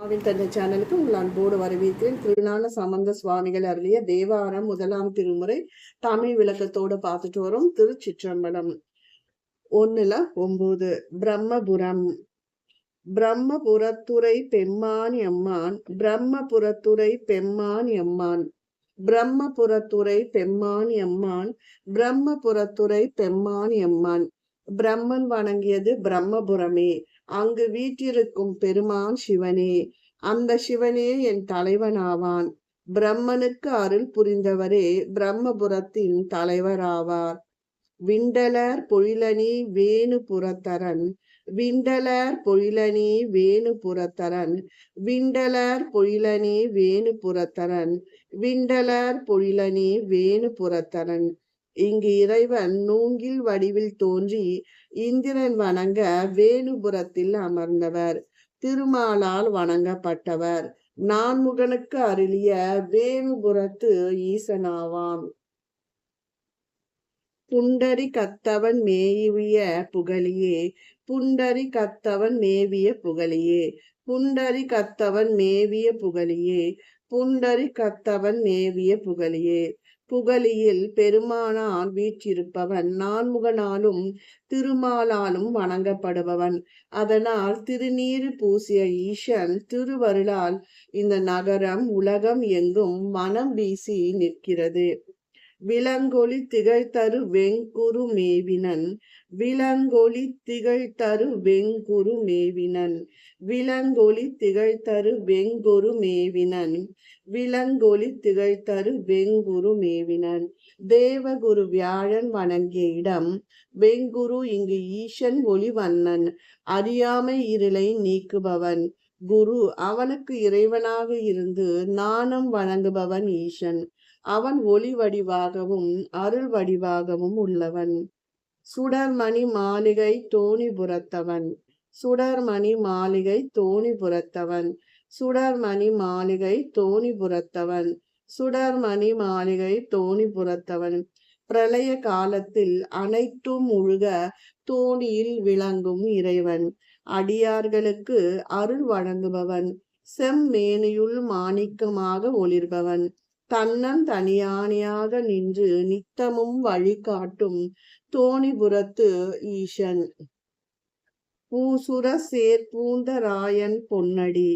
ஆவின் தந்த சேனலுக்கு உங்கள் அன்போடு வரவேற்கிறேன். திருநாள சம்பந்த சுவாமிகள் அருளிய தேவாரம் முதலாம் திருமுறை தமிழ் விளக்கத்தோடு பார்த்துட்டு வரோம். திருச்சிற்றம்பலம் ஒன்னுல ஒன்பது பிரம்மபுரம். பிரம்மபுரத்துறை பெம்மான் எம்மான். பிரம்மபுரத்துறை பெம்மான் எம்மான். பிரம்மபுரத்துறை பெம்மான் எம்மான். பிரம்மபுரத்துறை பெம்மான் எம்மான். பிரம்மன் வணங்கியது பிரம்மபுரமே. அங்கு வீற்றிருக்கும் பெருமான் சிவனே. அந்த சிவனே என் தலைவனாவான். பிரம்மனுக்கு அருள் புரிந்தவரே பிரம்மபுரத்தின் தலைவராவார். விண்டலர் பொழிலனி வேணு புறத்தரன் விண்டலர் பொழிலனி வேணு புறத்தரன் விண்டலர் பொழிலனி வேணு புறத்தரன் விண்டலர் பொழிலனி வேணு புறத்தரன் இங்கு இறைவன் நூங்கில் வடிவில் தோன்றி இந்திரன் வணங்க வேணுபுரத்தில் அமர்ந்தவர். திருமாலால் வணங்கப்பட்டவர். நான்முகனுக்கு அருளிய வேணுபுரத்து ஈசனாவாம். புண்டரி கத்தவன் மேவிய புகழியே. புண்டரி கத்தவன் மேவிய புகழியே. புண்டரி கத்தவன் மேவிய புகழியே. புண்டரி கத்தவன் மேவிய புகழியே. புகழியில் பெருமானால் வீற்றிருப்பவன். நான்முகனாலும் திருமாலாலும் வணங்கப்படுபவன். அதனால் திருநீறு பூசிய ஈசன் திருவருளால் இந்த நகரம் உலகம் எங்கும் மனம் வீசி நிற்கிறது. விலங்கொளி திகழ்தரு வெங்குரு மேவினன். விலங்கொளி திகழ்தரு வெங்குரு மேவினன். விலங்கொளி திகழ்தரு வெங்குரு மேவினன். விலங்கொளி திகழ்தரு வெங்குரு மேவினன். தேவகுரு வியாழன் வணங்கிய இடம் வெங்குரு இங்கு ஈசன் ஒளிவண்ணன் அறியாமை இருளை நீக்குபவன். குரு அவனுக்கு இறைவனாக இருந்து நாணம் வணங்குபவன் ஈசன். அவன் ஒளி வடிவாகவும் அருள் வடிவாகவும் உள்ளவன். சுடர்மணி மாளிகை தோணிபுரத்தவன் சுடர்மணி மாளிகை தோணிபுரத்தவன் சுடர்மணி மாளிகை தோணிபுரத்தவன் சுடர்மணி மாளிகை தோணிபுரத்தவன் பிரளய காலத்தில் அனைத்தும் முழுக தோணியில் விளங்கும் இறைவன். அடியார்களுக்கு அருள் வழங்குபவன். செம்மேனியுள் மாணிக்கமாக ஒளிர்பவன். தன்னன் தனியானியாக நின்று நித்தமும் வழிகாட்டும் தோணிபுரத்து ஈசன். பூசுர சேர்பூந்த ராயன் பொன்னடி.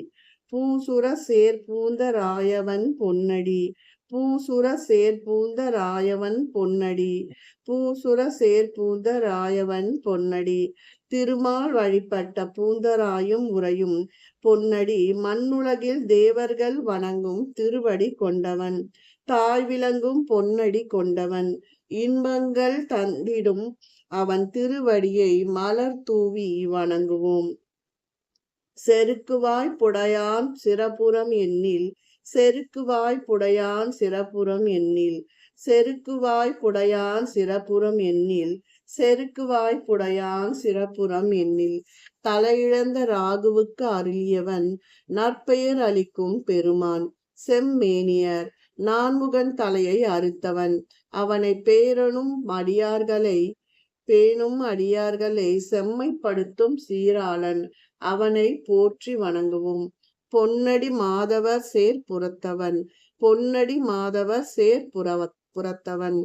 பூசுர சேர்பூந்த ராயவன் பொன்னடி. பூசுர சேர்பூந்த ராயவன் பொன்னடி. பூசுர சேர்பூந்த ராயவன் பொன்னடி. திருமால் வழிபட்ட பூந்தராயும் உரையும் பொன்னடி மண்ணுலகில் தேவர்கள் வணங்கும் திருவடி கொண்டவன். தாய் விளங்கும் பொன்னடி கொண்டவன். இன்பங்கள் தந்திடும் அவன் திருவடியை மலர் தூவி வணங்குவோம். செருக்குவாய் புடையான் சிறப்புறம் எண்ணில் செருக்குவாய் புடையான் சிறப்புறம் எண்ணில் செருக்குவாய் புடையான் சிறப்புறம் எண்ணில் செருக்கு வாய்ப்புடையான் சிறப்புறம் எண்ணில் தலையிழந்த ராகுவுக்கு அருளியவன் நற்பெயர் அளிக்கும் பெருமான். செம்மேனியர் நான்முகன் தலையை அறுத்தவன். அவனை பேரனும் அடியார்களை பேணும் அடியார்களை செம்மைப்படுத்தும் சீராளன் அவனை போற்றி வணங்குவோம். பொன்னடி மாதவர் சேர் புறத்தவன் பொன்னடி மாதவர் சேர் புறவ புறத்தவன்.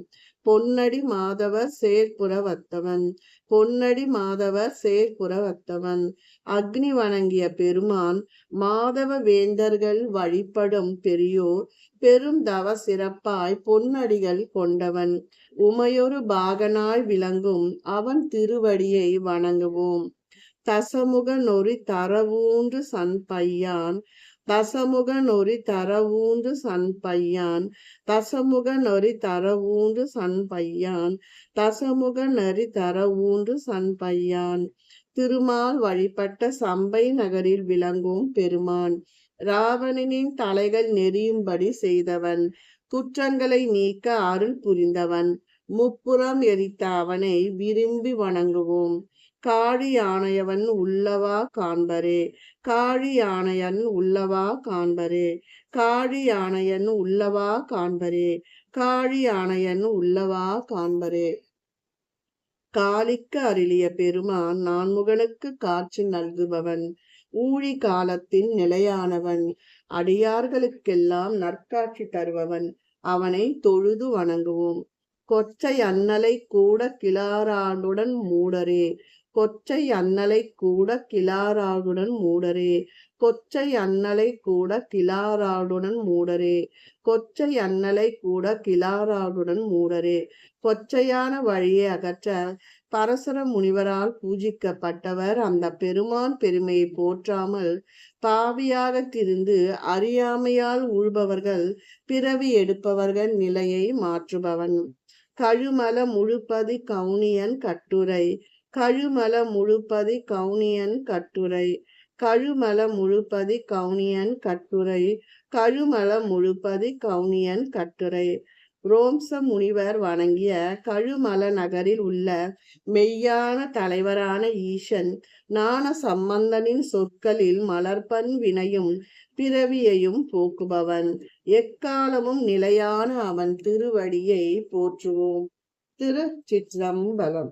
பொன்னடி மாதவர் சேர்ப்புறவத்தவன் பொன்னடி மாதவர் சேர்ப்புறவத்தவன் அக்னி வணங்கிய பெருமான் மாதவ வேந்தர்கள் வழிபடும் பெரியோர் பெரும் தவ சிறப்பாய் பொன்னடிகள் கொண்டவன். உமையொரு பாகனாய் விளங்கும் அவன் திருவடியை வணங்குவோம். தசமுக நொறி தரவூன்று சன் பையான் தசமுக நொறி தரவூன்று சன் பையான் தசமுக நொறி தரவூன்று சன் பையான் தசமுக நரி தரவூன்று சன் பையான் திருமால் வழிபட்ட சம்பை நகரில் விளங்கும் பெருமான் ராவணனின் தலைகள் நெறியும்படி செய்தவன் குற்றங்களை நீக்க அருள் புரிந்தவன் முப்புறம் எரித்த அவனை விரும்பி வணங்குவோம். காழி யானையவன் உள்ளவா காண்பரே? காழியானையன் உள்ளவா காண்பரே? காழி யானையன் உள்ளவா காண்பரே? காழியானையன் உள்ளவா காண்பரே? காளிக்கு அருளிய பெருமான் நான்முகனுக்கு காட்சி நல்குபவன். ஊழி காலத்தின் நிலையானவன். அடியார்களுக்கெல்லாம் நற்காட்சி தருபவன். அவனை தொழுது வணங்குவோம். கொச்சை அன்னலை கூட கிளாராண்டுடன் மூடரே. கொச்சை அன்னலை கூட கிளாராடுடன் மூடரே. கொச்சை அன்னலை கூட கிளாராடுடன் மூடரே. கொச்சை அன்னலை கூட கிளாராடுடன் மூடரே. கொச்சையான வழியை அகற்ற பரசர முனிவரால் பூஜிக்கப்பட்டவர் அந்த பெருமான் பெருமையை போற்றாமல் பாவியாக திரிந்து அறியாமையால் உள்பவர்கள் பிறவி எடுப்பவர்கள் நிலையை மாற்றுபவன். கழுமல முழுப்பதி கவுனியன் கட்டுரை. கழுமல முழுப்பதி கவுனியன் கட்டுரை. கழுமல முழுப்பதி கவுனியன் கட்டுரை. கழுமல முழுப்பதி கவுனியன் கட்டுரை. ரோம்ச முனிவர் வணங்கிய கழுமல நகரில் உள்ள மெய்யான தலைவரான ஈசன் ஞான சம்பந்தனின் சொற்களில் மலர்பன் வினையும் பிறவியையும் போக்குபவன். எக்காலமும் நிலையான அவன் திருவடியை போற்றுவோம். திரு சிற்றம்பலம்